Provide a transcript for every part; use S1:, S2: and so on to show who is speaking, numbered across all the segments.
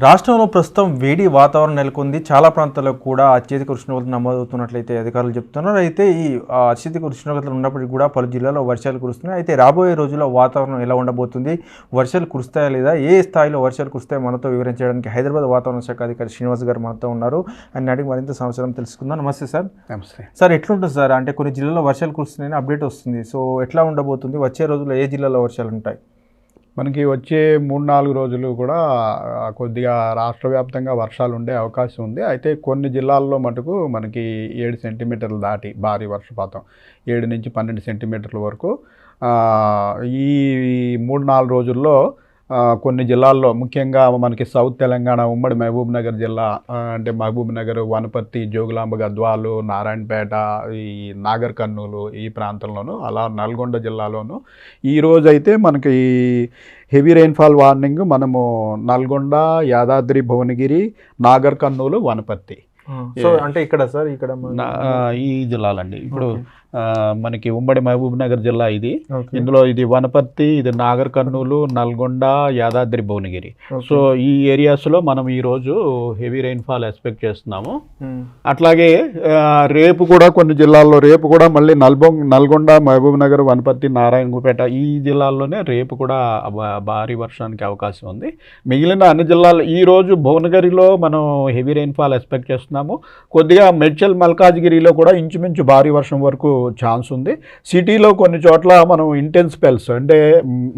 S1: రాష్ట్రంలో ప్రస్తుతం వేడి వాతావరణం నెలకొంది. చాలా ప్రాంతాల్లో కూడా అత్యధిక ఉష్ణోగ్రతలు నమోదవుతున్నట్లయితే అధికారులు చెప్తున్నారు. అయితే ఈ అత్యధిక ఉష్ణోగ్రతలు ఉన్నప్పటికీ కూడా పలు జిల్లాల్లో వర్షాలు కురుస్తున్నాయి. అయితే రాబోయే రోజుల్లో వాతావరణం ఎలా ఉండబోతుంది? వర్షాలు కురుస్తాయా లేదా? ఏ స్థాయిలో వర్షాలు కురుస్తాయో మనతో వివరించడానికి హైదరాబాద్ వాతావరణ శాఖ అధికారి శ్రీనివాస్ గారు మనతో ఉన్నారు. అని అడిగి మరింత సంవత్సరం తెలుసుకుందాం. నమస్తే సార్.
S2: నమస్తే.
S1: సార్ ఎట్లుంటుంది సార్? అంటే కొన్ని జిల్లాల్లో వర్షాలు కురుస్తున్నాయని అప్డేట్ వస్తుంది. సో ఎట్లా ఉండబోతుంది? వచ్చే రోజుల్లో ఏ జిల్లాలో వర్షాలు ఉంటాయి?
S2: మనకి వచ్చే మూడు నాలుగు రోజులు కూడా కొద్దిగా రాష్ట్ర వ్యాప్తంగా వర్షాలు ఉండే అవకాశం ఉంది. అయితే కొన్ని జిల్లాల్లో మటుకు మనకి ఏడు సెంటీమీటర్లు దాటి భారీ వర్షపాతం ఏడు నుంచి పన్నెండు సెంటీమీటర్ల వరకు. ఈ మూడు నాలుగు రోజుల్లో కొన్ని జిల్లాల్లో ముఖ్యంగా మనకి సౌత్ తెలంగాణ ఉమ్మడి మహబూబ్ నగర్ జిల్లా అంటే మహబూబ్ నగర్ వనపర్తి జోగులాంబ గద్వాలు నారాయణపేట ఈ నాగర్ కర్నూలు ఈ ప్రాంతంలోను అలా నల్గొండ జిల్లాలోను. ఈ రోజు అయితే మనకి హెవీ రెయిన్ఫాల్ వార్నింగ్ మనము నల్గొండ యాదాద్రి భువనగిరి నాగర్ కర్నూలు వనపర్తి.
S1: సో అంటే ఇక్కడ సార్ ఇక్కడ
S2: ఈ జిల్లాలండి. ఇప్పుడు మనకి ఉమ్మడి మహబూబ్ నగర్ జిల్లా ఇది. ఇందులో ఇది వనపర్తి ఇది నాగర్ కర్నూలు నల్గొండ యాదాద్రి భువనగిరి. సో ఈ ఏరియాస్లో మనం ఈరోజు హెవీ రెయిన్ఫాల్ ఎక్స్పెక్ట్ చేస్తున్నాము. అట్లాగే రేపు కూడా కొన్ని జిల్లాల్లో రేపు కూడా మళ్ళీ నల్బొ నల్గొండ మహబూబ్ నగర్ వనపర్తి నారాయణపేట ఈ జిల్లాల్లోనే రేపు కూడా భారీ వర్షానికి అవకాశం ఉంది మిగిలిన అన్ని జిల్లాలు ఈ రోజు భువనగిరిలో మనం హెవీ రెయిన్ఫాల్ ఎక్స్పెక్ట్ చేస్తున్నాము కొద్దిగా మెడ్చల్ మల్కాజ్గిరిలో కూడా ఇంచుమించు భారీ వర్షం వరకు ఛాన్స్ ఉంది. సిటీలో కొన్ని చోట్ల మనం ఇంటెన్స్ స్పెల్స్ అంటే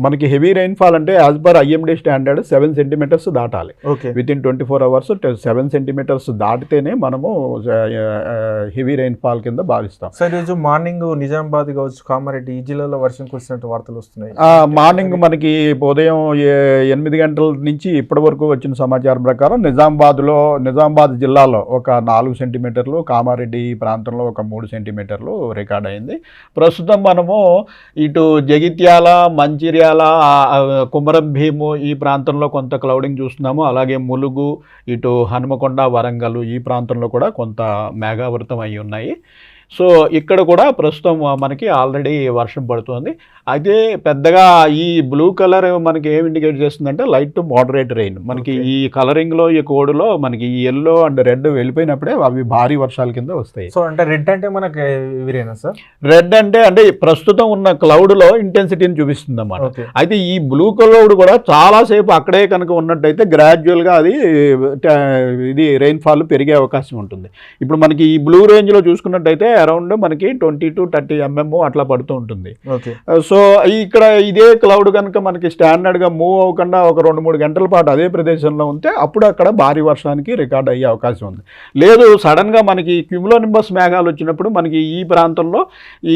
S2: మనకి హెవీ రెయిన్ఫాల్ అంటే as per IMD standard seven centimetres దాటాలి
S1: okay
S2: within twenty four hours seven centimetres దాటితేనే మనము హెవీ రెయిన్ఫాల్ కింద భావిస్తాం.
S1: సార్ ఈరోజు మార్నింగ్ నిజామాబాద్ కావచ్చు కామారెడ్డి ఈ జిల్లాలో వర్షం కురిసినట్టు వార్తలు వస్తున్నాయి.
S2: మార్నింగ్ మనకి ఉదయం ఎనిమిది గంటల నుంచి ఇప్పటి వరకు వచ్చిన సమాచారం ప్రకారం నిజామాబాద్లో నిజామాబాద్ జిల్లాలో ఒక నాలుగు సెంటీమీటర్లు కామారెడ్డి ప్రాంతంలో ఒక మూడు సెంటీమీటర్లు రికార్డ్ అయింది ప్రస్తుతం మనము ఇటు జగిత్యాల మంచిర్యాల కుమరం భీము ఈ ప్రాంతంలో కొంత క్లౌడింగ్ చూస్తున్నాము. అలాగే ములుగు ఇటు హనుమకొండ వరంగల్ ఈ ప్రాంతంలో కూడా కొంత మేఘావృతం అయి ఉన్నాయి. సో ఇక్కడ కూడా ప్రస్తుతం మనకి ఆల్రెడీ వర్షం పడుతుంది. అయితే పెద్దగా ఈ బ్లూ కలర్ మనకి ఏం ఇండికేట్ చేస్తుందంటే లైట్ టు మోడరేట్ రెయిన్. మనకి. ఈ కలరింగ్లో ఈ కోడ్లో మనకి ఈ ఎల్లో అండ్ రెడ్ వెళ్ళిపోయినప్పుడే అవి భారీ వర్షాల కింద వస్తాయి.
S1: సో అంటే రెడ్ అంటే మనకి సార్?
S2: రెడ్ అంటే అంటే ప్రస్తుతం ఉన్న క్లౌడ్లో ఇంటెన్సిటీని చూపిస్తుంది అన్నమాట అయితే ఈ బ్లూ క్లౌడ్ కూడా చాలాసేపు అక్కడే కనుక ఉన్నట్టయితే గ్రాడ్యువల్గా అది ఇది రెయిన్ఫాల్ పెరిగే అవకాశం ఉంటుంది. ఇప్పుడు మనకి ఈ బ్లూ రేంజ్లో చూసుకున్నట్టయితే అరౌండ్ మనకి ట్వంటీ టు థర్టీ ఎంఎం అట్లా పడుతూ ఉంటుంది. సో ఇక్కడ ఇదే క్లౌడ్ కనుక మనకి స్టాండర్డ్గా మూవ్ అవ్వకుండా ఒక రెండు మూడు గంటల పాటు అదే ప్రదేశంలో ఉంటే అప్పుడు అక్కడ భారీ వర్షానికి రికార్డ్ అయ్యే అవకాశం ఉంది. లేదు సడన్గా మనకి క్యూములోనింబస్ మేఘాలు వచ్చినప్పుడు మనకి ఈ ప్రాంతంలో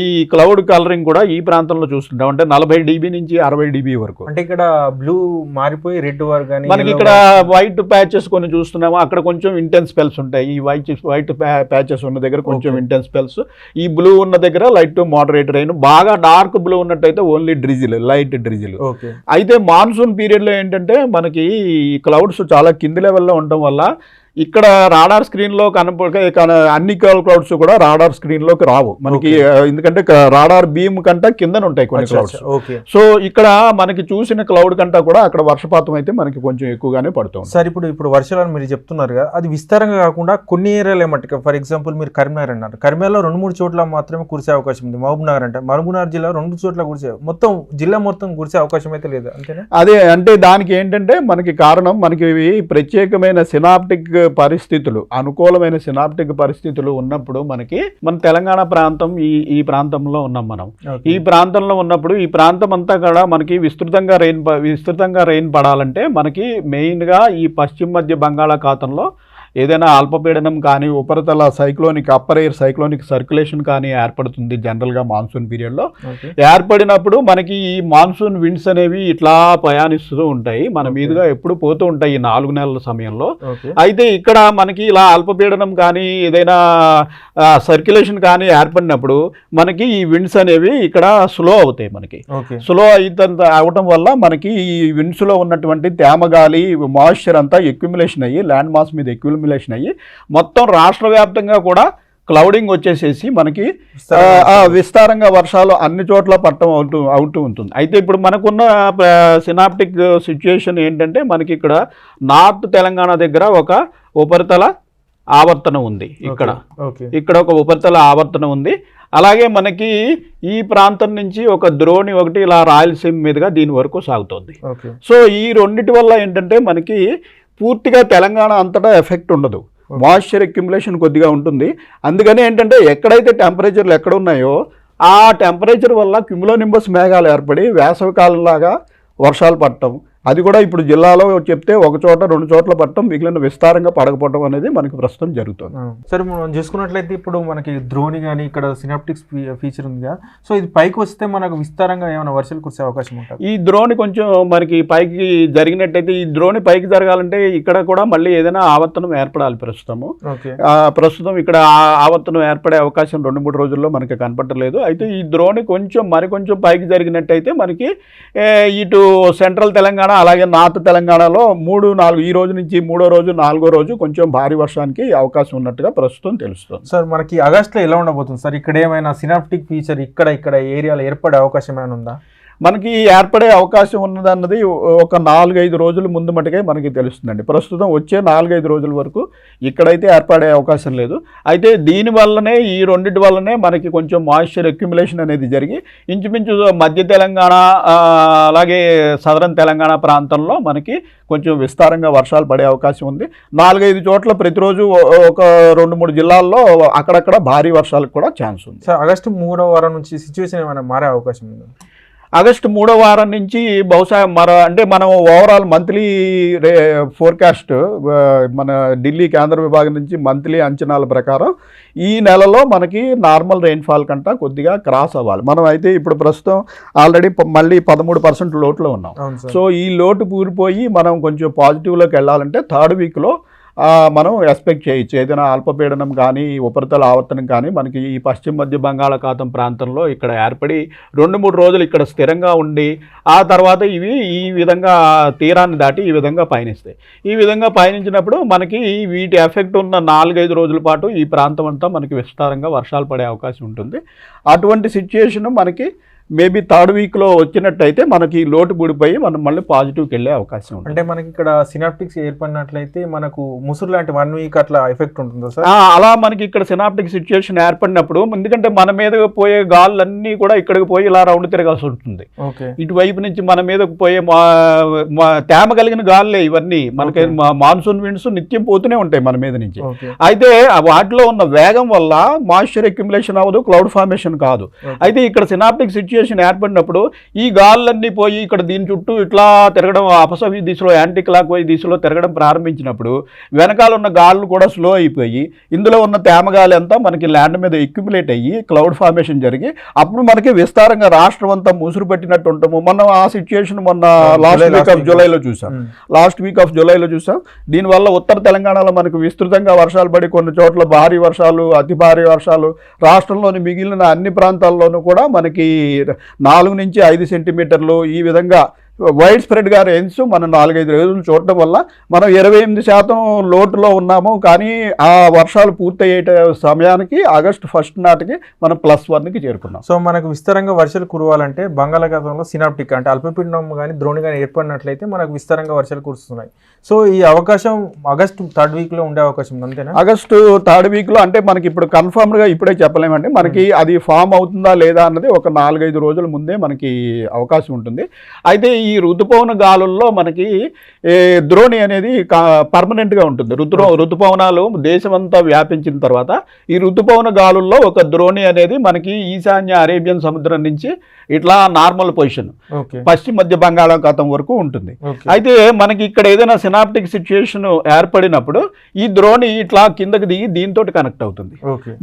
S2: ఈ క్లౌడ్ కలరింగ్ కూడా ఈ ప్రాంతంలో చూస్తుంటాం. అంటే నలభై డీబీ నుంచి అరవై డీబీ వరకు.
S1: అంటే ఇక్కడ బ్లూ మారిపోయి రెడ్ వర్ కానీ
S2: మనకి ఇక్కడ వైట్ ప్యాచెస్ కొన్ని చూస్తున్నాము. అక్కడ కొంచెం ఇంటెన్స్ స్పెల్స్ ఉంటాయి. ఈ వైట్ వైట్ ప్యాచెస్ ఉన్న దగ్గర కొంచెం. ఇంటెన్స్ స్పెల్స్ ఈ బ్లూ ఉన్న దగ్గర లైట్ టు మోడరేట్ రైన్ బాగా డార్క్ బ్లూ ఉన్నట్టయితే only drizzle light drizzle.
S1: Okay.
S2: అయితే మాన్సూన్ పీరియడ్లో ఏంటంటే మనకి ఈ క్లౌడ్స్ చాలా కింది లెవెల్లో ఉండటం వల్ల ఇక్కడ రాడార్ స్క్రీన్లో కనపడే కన- అన్ని క్లౌడ్స్ కూడా రాడార్ స్క్రీన్లోకి రావు. మనకి ఎందుకంటే రాడార్ బీమ్ కంటే కిందన ఉంటాయి కొన్ని క్లౌడ్స్.
S1: ఓకే.
S2: సో ఇక్కడ మనకి చూసిన క్లౌడ్ కంటే కూడా అక్కడ వర్షపాతం అయితే మనకి కొంచెం ఎక్కువగానే పడుతుంది
S1: సార్ ఇప్పుడు ఇప్పుడు వర్షాలు మీరు చెప్తున్నారు కదా అది విస్తారంగా కాకుండా కొన్ని ఏరియాలు ఏమంటే ఫర్ ఎగ్జాంపుల్ మీరు కరీంనగర్ అన్నారు. కరీంనగర్లో రెండు మూడు చోట్ల మాత్రమే కురిసే అవకాశం ఉంది. మహబూబ్ నగర్ అంటే మహబూబ్ నగర్ జిల్లా రెండు చోట్ల కురిసే మొత్తం జిల్లా మొత్తం కురిసే అవకాశం అయితే లేదు అంతేనా?
S2: అదే అంటే దానికి ఏంటంటే మనకి కారణం మనకి ప్రత్యేకమైన సినాప్టిక్ పరిస్థితులు అనుకూలమైన సినాప్టిక్ పరిస్థితులు ఉన్నప్పుడు మనకి మన తెలంగాణ ప్రాంతం ఈ ఈ ప్రాంతంలో ఉన్నాం మనం. ఈ ప్రాంతంలో ఉన్నప్పుడు ఈ ప్రాంతం అంతా కూడా మనకి విస్తృతంగా రెయిన్ విస్తృతంగా రెయిన్ పడాలంటే మనకి మెయిన్గా ఈ పశ్చిమ మధ్య బంగాళాఖాతంలో ఏదైనా అల్పపీడనం కానీ ఉపరితల cyclonic upper air cyclonic circulation కానీ ఏర్పడుతుంది జనరల్గా మాన్సూన్ పీరియడ్లో. ఏర్పడినప్పుడు మనకి ఈ మాన్సూన్ విండ్స్ అనేవి ఇట్లా ప్రయాణిస్తూ ఉంటాయి. మన. మీదుగా ఎప్పుడు పోతూ ఉంటాయి ఈ నాలుగు నెలల సమయంలో. అయితే ఇక్కడ మనకి ఇలా అల్పపీడనం కానీ ఏదైనా సర్క్యులేషన్ కానీ ఏర్పడినప్పుడు మనకి ఈ విండ్స్ అనేవి ఇక్కడ స్లో అవుతాయి మనకి. స్లో అయితంత అవటం వల్ల మనకి ఈ విండ్స్లో ఉన్నటువంటి తేమ గాలి మాయిశ్చర్ అంతా ఎక్యుములేషన్ అయ్యి ల్యాండ్ మాస్ మీద ఎక్యుములేషన్ అయ్యి మొత్తం రాష్ట్ర వ్యాప్తంగా కూడా క్లౌడింగ్ వచ్చేసేసి మనకి విస్తారంగా వర్షాలు అన్ని చోట్ల పట్టడం అవుతూ అవుతూ ఉంటుంది. అయితే ఇప్పుడు మనకున్న సినాప్టిక్ సిచ్యుయేషన్ ఏంటంటే మనకి ఇక్కడ నార్త్ తెలంగాణ దగ్గర ఒక ఉపరితల ఆవర్తనం ఉంది ఇక్కడ. ఇక్కడ ఒక ఉపరితల ఆవర్తనం ఉంది. అలాగే మనకి ఈ ప్రాంతం నుంచి ఒక ద్రోణి ఒకటి ఇలా రాయలసీమ మీదుగా దీని వరకు సాగుతోంది. సో ఈ రెండిటి వల్ల ఏంటంటే మనకి పూర్తిగా తెలంగాణ అంతటా ఎఫెక్ట్ ఉండదు. మాయిశ్చర్ అక్యుములేషన్ కొద్దిగా ఉంటుంది. అందుకని ఏంటంటే ఎక్కడైతే టెంపరేచర్లు ఎక్కడ ఉన్నాయో ఆ టెంపరేచర్ వల్ల క్యుములోనింబస్ మేఘాలు ఏర్పడి వేసవి కాలంలాగా వర్షాలు పడటం అది కూడా ఇప్పుడు జిల్లాలో చెప్తే ఒక చోట రెండు చోట్ల పడటం మిగిలిన విస్తారంగా పడకపోవడం అనేది మనకి ప్రస్తుతం జరుగుతుంది.
S1: సరే మనం చూసుకున్నట్లయితే ఇప్పుడు మనకి ద్రోణి కానీ ఇక్కడ సినాప్టిక్స్ ఫీచర్ ఉంది కదా. సో ఇది పైకి వస్తే మనకు విస్తారంగా ఏమైనా వర్షాలు కురిసే అవకాశం ఉంటుంది?
S2: ఈ ద్రోణి కొంచెం మనకి పైకి జరిగినట్టయితే ఈ ద్రోణి పైకి జరగాలంటే ఇక్కడ కూడా మళ్ళీ ఏదైనా ఆవర్తనం ఏర్పడాలి ప్రస్తుతము. ప్రస్తుతం ఇక్కడ ఆ- ఆవర్తనం ఏర్పడే అవకాశం రెండు మూడు రోజుల్లో మనకి కనపడలేదు అయితే ఈ ద్రోణి కొంచెం మరికొంచెం పైకి జరిగినట్టయితే మనకి ఇటు సెంట్రల్ తెలంగాణ అలాగే నార్త్ తెలంగాణలో మూడు నాలుగు ఈ రోజు నుంచి మూడో రోజు నాలుగో రోజు కొంచెం భారీ వర్షానికి అవకాశం ఉన్నట్టుగా ప్రస్తుతం తెలుస్తుంది.
S1: సార్ మనకి ఆగస్ట్లో ఎలా ఉండబోతుంది? సార్ ఇక్కడ ఏమైనా సినాప్టిక్ ఫీచర్ ఇక్కడ ఇక్కడ ఏరియాలో ఏర్పడే అవకాశం ఏమైనా ఉందా?
S2: మనకి ఏర్పడే అవకాశం ఉన్నదన్నది ఒక నాలుగైదు రోజుల ముందు మటుకే మనకి తెలుస్తుందండి. ప్రస్తుతం వచ్చే నాలుగైదు రోజుల వరకు ఇక్కడైతే ఏర్పడే అవకాశం లేదు. అయితే దీని వల్లనే ఈ రెండింటి వల్లనే మనకి కొంచెం మాయిశ్చర్ అక్యుములేషన్ అనేది జరిగి ఇంచుమించు మధ్య తెలంగాణ అలాగే సదరన్ తెలంగాణ ప్రాంతంలో మనకి కొంచెం విస్తారంగా వర్షాలు పడే అవకాశం ఉంది. నాలుగైదు చోట్ల ప్రతిరోజు ఒక రెండు మూడు జిల్లాల్లో అక్కడక్కడ భారీ వర్షాలకు కూడా ఛాన్స్ ఉంది.
S1: సార్ ఆగస్టు మూడో వారం నుంచి సిచ్యువేషన్ ఏమైనా మారే అవకాశం ఉందా?
S2: ఆగస్టు మూడో వారం నుంచి బహుశా మర అంటే మనం ఓవరాల్ మంత్లీ రే ఫోర్కాస్ట్ మన ఢిల్లీ కేంద్ర విభాగం నుంచి మంత్లీ అంచనాల ప్రకారం ఈ నెలలో మనకి నార్మల్ రెయిన్ఫాల్ కంట కొద్దిగా క్రాస్ అవ్వాలి. మనం అయితే ఇప్పుడు ప్రస్తుతం ఆల్రెడీ మళ్ళీ పదమూడు పర్సెంట్ లోట్లో ఉన్నాం. సో ఈ లోటు పూరిపోయి మనం కొంచెం పాజిటివ్లోకి వెళ్ళాలంటే థర్డ్ వీక్లో మనం ఎక్స్పెక్ట్ చేయొచ్చు. ఏదైనా అల్పపీడనం కానీ ఉపరితల ఆవర్తనం కానీ మనకి ఈ పశ్చిమ మధ్య బంగాళాఖాతం ప్రాంతంలో ఇక్కడ ఏర్పడి రెండు మూడు రోజులు ఇక్కడ స్థిరంగా ఉండి ఆ తర్వాత ఇవి ఈ విధంగా తీరాన్ని దాటి ఈ విధంగా పయనిస్తాయి. ఈ విధంగా పయనించినప్పుడు మనకి వీటి ఎఫెక్ట్ ఉన్న నాలుగైదు రోజుల పాటు ఈ ప్రాంతం అంతా మనకి విస్తారంగా వర్షాలు పడే అవకాశం ఉంటుంది. అటువంటి సిచ్యుయేషన్ మనకి మేబీ థర్డ్ వీక్లో వచ్చినట్టయితే మనకి లోటు పడిపోయి మనం మళ్ళీ పాజిటివ్కి వెళ్ళే అవకాశం ఉంటుంది.
S1: అంటే మనకి ఇక్కడ సినాప్టిక్స్ ఏర్పడినట్లయితే మనకు ముసురు లాంటి వన్ వీక్ అట్లా ఎఫెక్ట్ ఉంటుందా సార్?
S2: అలా మనకి ఇక్కడ సినాప్టిక్ సిచ్యుయేషన్ ఏర్పడినప్పుడు ఎందుకంటే మన మీద పోయే గాలులన్నీ కూడా ఇక్కడికి పోయి ఇలా రౌండ్ తిరగాల్సి ఉంటుంది.
S1: ఓకే.
S2: ఇటువైపు నుంచి మన మీదకు పోయే తేమ కలిగిన గాలులే ఇవన్నీ. మనకి మాన్సూన్ విండ్స్ నిత్యం పోతూనే ఉంటాయి మన మీద నుంచి. అయితే వాటిలో ఉన్న వేగం వల్ల మాయిశ్చర్ అక్యుములేషన్ అవ్వదు క్లౌడ్ ఫార్మేషన్ కాదు. అయితే ఇక్కడ సినాప్టిక్ సిచ్యుయేషన్ ఏర్పడినప్పుడు ఈ గాలులన్నీ పోయి ఇక్కడ దీని చుట్టూ ఇట్లా తిరగడం అపసవి దిశలో యాంటీ క్లాక్ వై దిశలో తిరగడం ప్రారంభించినప్పుడు వెనకాల ఉన్న గాలులు కూడా స్లో అయిపోయి ఇందులో ఉన్న తేమ గాలి అంతా మనకి ల్యాండ్ మీద ఎక్యుములేట్ అయ్యి క్లౌడ్ ఫార్మేషన్ జరిగి అప్పుడు మనకి విస్తారంగా రాష్ట్రం అంతా ముసురు పెట్టినట్టు ఉంటాము మనం ఆ సిచ్యుయేషన్ మొన్న లాస్ట్ వీక్ ఆఫ్. జూలైలో చూసాం. లాస్ట్ వీక్ ఆఫ్ జూలైలో చూసాం దీనివల్ల ఉత్తర తెలంగాణలో మనకు విస్తృతంగా వర్షాలు పడి కొన్ని చోట్ల భారీ వర్షాలు అతి భారీ వర్షాలు రాష్ట్రంలోని మిగిలిన అన్ని ప్రాంతాల్లోనూ కూడా మనకి నాలుగు నుంచి ఐదు సెంటీమీటర్లు ఈ విధంగా వైడ్ స్ప్రెడ్గా రెయిన్స్ మనం నాలుగైదు రోజులు చూడటం వల్ల మనం ఇరవై ఎనిమిది శాతం లోటులో ఉన్నాము. కానీ ఆ వర్షాలు పూర్తయ్యే సమయానికి ఆగస్టు ఫస్ట్ నాటికి మనం ప్లస్ వన్కి చేరుకున్నాం.
S1: సో మనకు విస్తారంగా వర్షాలు కురవాలంటే బంగాళాఖాతంలో సినాప్టిక్ అంటే అల్పపీడనం కానీ ద్రోణి కానీ ఏర్పడినట్లయితే మనకు విస్తారంగా వర్షాలు కురుస్తున్నాయి. సో ఈ అవకాశం ఆగస్టు థర్డ్ వీక్లో ఉండే అవకాశం అంతేనా?
S2: ఆగస్టు థర్డ్ వీక్లో అంటే మనకి ఇప్పుడు కన్ఫర్మ్డ్గా ఇప్పుడే చెప్పలేమండి. మనకి అది ఫామ్ అవుతుందా లేదా అన్నది ఒక నాలుగైదు రోజుల ముందే మనకి అవకాశం ఉంటుంది. అయితే ఈ ఋతుపవన గాలుల్లో మనకి ద్రోణి అనేది పర్మనెంట్గా ఉంటుంది. ఋతు ఋతుపవనాలు దేశమంతా వ్యాపించిన తర్వాత ఈ ఋతుపవన గాలుల్లో ఒక ద్రోణి అనేది మనకి ఈశాన్య అరేబియన్ సముద్రం నుంచి ఇట్లా నార్మల్ పొజిషన్ పశ్చిమ మధ్య బంగాళాఖాతం వరకు ఉంటుంది. అయితే మనకి ఇక్కడ ఏదైనా సినాప్టిక్ సిచ్యుయేషన్ ఏర్పడినప్పుడు ఈ ద్రోణి ఇట్లా కిందకి దిగి దీంతో కనెక్ట్ అవుతుంది.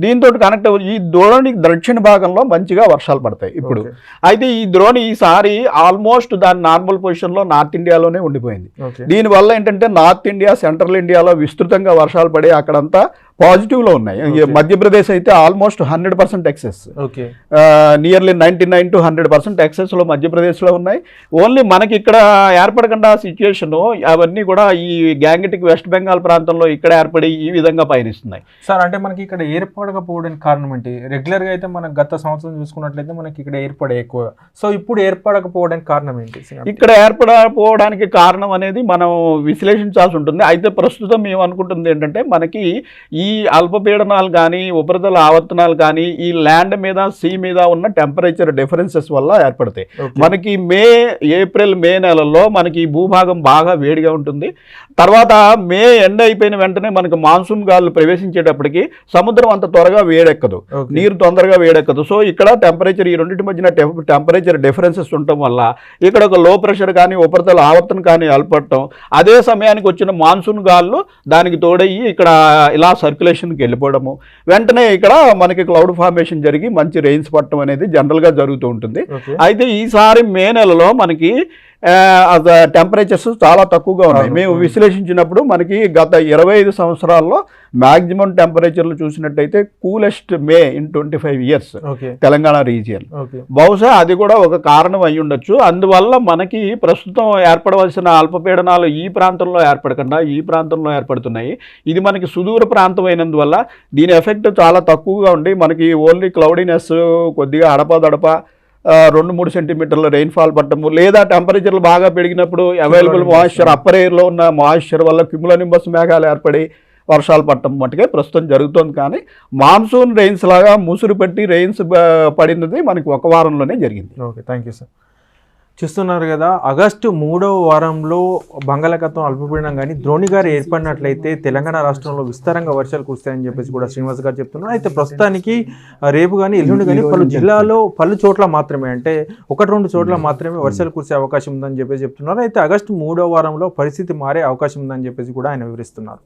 S2: దీంతో కనెక్ట్ ఈ ద్రోణి దక్షిణ భాగంలో మంచిగా వర్షాలు పడతాయి ఇప్పుడు. అయితే ఈ ద్రోణి ఈసారి ఆల్మోస్ట్ దాని నార్మల్ పొజిషన్లో నార్త్ ఇండియాలోనే ఉండిపోయింది. దీనివల్ల ఏంటంటే నార్త్ ఇండియా సెంట్రల్ ఇండియాలో విస్తృతంగా వర్షాలు పడి అక్కడంతా పాజిటివ్లో ఉన్నాయి. మధ్యప్రదేశ్ అయితే almost hundred percent excess.
S1: Okay.
S2: Nearly ninety nine to hundred percent ఎక్సెస్లో మధ్యప్రదేశ్లో ఉన్నాయి. ఓన్లీ మనకి ఇక్కడ ఏర్పడకుండా సిచ్యుయేషన్ అవన్నీ కూడా ఈ గ్యాంగటిక్ వెస్ట్ బెంగాల్ ప్రాంతంలో ఇక్కడ ఏర్పడి ఈ విధంగా పయనిస్తున్నాయి.
S1: సార్ అంటే మనకి ఇక్కడ ఏర్పడకపోవడానికి కారణం ఏంటి? రెగ్యులర్గా అయితే మనం గత సంవత్సరం చూసుకున్నట్లయితే మనకి ఇక్కడ ఏర్పడే ఎక్కువ. సో ఇప్పుడు ఏర్పడకపోవడానికి కారణం ఏంటి?
S2: ఇక్కడ ఏర్పడకపోవడానికి కారణం అనేది మనం విశ్లేషించాల్సి ఉంటుంది. అయితే ప్రస్తుతం మేము అనుకుంటుంది ఏంటంటే మనకి ఈ అల్పపీడనాలు కానీ ఉపరితల ఆవర్తనాలు కానీ ఈ ల్యాండ్ మీద సీ మీద ఉన్న టెంపరేచర్ డిఫరెన్సెస్ వల్ల ఏర్పడతాయి. మనకి మే ఏప్రిల్ మే నెలల్లో మనకి ఈ భూభాగం బాగా వేడిగా ఉంటుంది. తర్వాత మే ఎండ అయిపోయిన వెంటనే మనకి మాన్సూన్ గాలు ప్రవేశించేటప్పటికి సముద్రం అంత త్వరగా వేడెక్కదు. నీరు తొందరగా వేడెక్కదు. సో ఇక్కడ టెంపరేచర్ ఈ రెండింటి మధ్యన టెంపరేచర్ డిఫరెన్సెస్ ఉండటం వల్ల ఇక్కడ ఒక లో ప్రెషర్ కానీ ఉపరితల ఆవర్తనం కానీ ఏర్పడటం అదే సమయానికి వచ్చిన మాన్సూన్ గాల్లో దానికి తోడయ్యి ఇక్కడ ఇలా సర్క్యులేషన్కి వెళ్ళిపోవడము. వెంటనే ఇక్కడ మనకి క్లౌడ్ ఫార్మేషన్ జరిగి మంచి రెయిన్స్ పట్టడం అనేది జనరల్గా జరుగుతూ ఉంటుంది. అయితే ఈసారి మే నెలలో మనకి టెంపరేచర్స్ చాలా తక్కువగా ఉన్నాయి. మేము విశ్లేషించినప్పుడు మనకి గత ఇరవై ఐదు సంవత్సరాల్లో మ్యాక్సిమం టెంపరేచర్లు చూసినట్టయితే coolest May in twenty five years
S1: okay.
S2: Telangana region బహుశా అది కూడా ఒక కారణం అయి ఉండొచ్చు. అందువల్ల మనకి ప్రస్తుతం ఏర్పడవలసిన అల్పపీడనాలు ఈ ప్రాంతంలో ఏర్పడకుండా ఈ ప్రాంతంలో ఏర్పడుతున్నాయి. ఇది మనకి సుదూర ప్రాంతం అయినందువల్ల దీని ఎఫెక్ట్ చాలా తక్కువగా ఉండి మనకి ఓన్లీ క్లౌడీనెస్ కొద్దిగా అడపదడప రెండు మూడు సెంటీమీటర్ల రెయిన్ఫాల్ పట్టము లేదా టెంపరేచర్లు బాగా పెరిగినప్పుడు అవైలబుల్. మాయిశ్చర్ అప్పర్ ఎయిర్లో ఉన్న మాయిశ్చర్ వల్ల క్యుములోనింబస్ మేఘాలు ఏర్పడి వర్షాలు పట్టడం మటుకే ప్రస్తుతం జరుగుతోంది. కానీ మాన్సూన్ రెయిన్స్ లాగా ముసురు పెట్టి రెయిన్స్ పడినది మనకి ఒక వారంలోనే జరిగింది.
S1: ఓకే థ్యాంక్ యూ సార్ చూస్తున్నారు కదా ఆగస్టు మూడవ వారంలో బంగాళాఖాతం అల్పపీడనం కానీ ద్రోణి గారు ఏర్పడినట్లయితే తెలంగాణ రాష్ట్రంలో విస్తారంగా వర్షాలు కురుస్తాయని చెప్పేసి కూడా శ్రీనివాస్ గారు చెప్తున్నారు. అయితే ప్రస్తుతానికి రేపు కానీ ఎల్లుండి కానీ పలు జిల్లాలో పలు చోట్ల మాత్రమే అంటే ఒకటి రెండు చోట్ల మాత్రమే వర్షాలు కురిసే అవకాశం ఉందని చెప్పేసి చెప్తున్నారు. అయితే ఆగస్టు మూడో వారంలో పరిస్థితి మారే అవకాశం ఉందని చెప్పేసి కూడా ఆయన వివరిస్తున్నారు.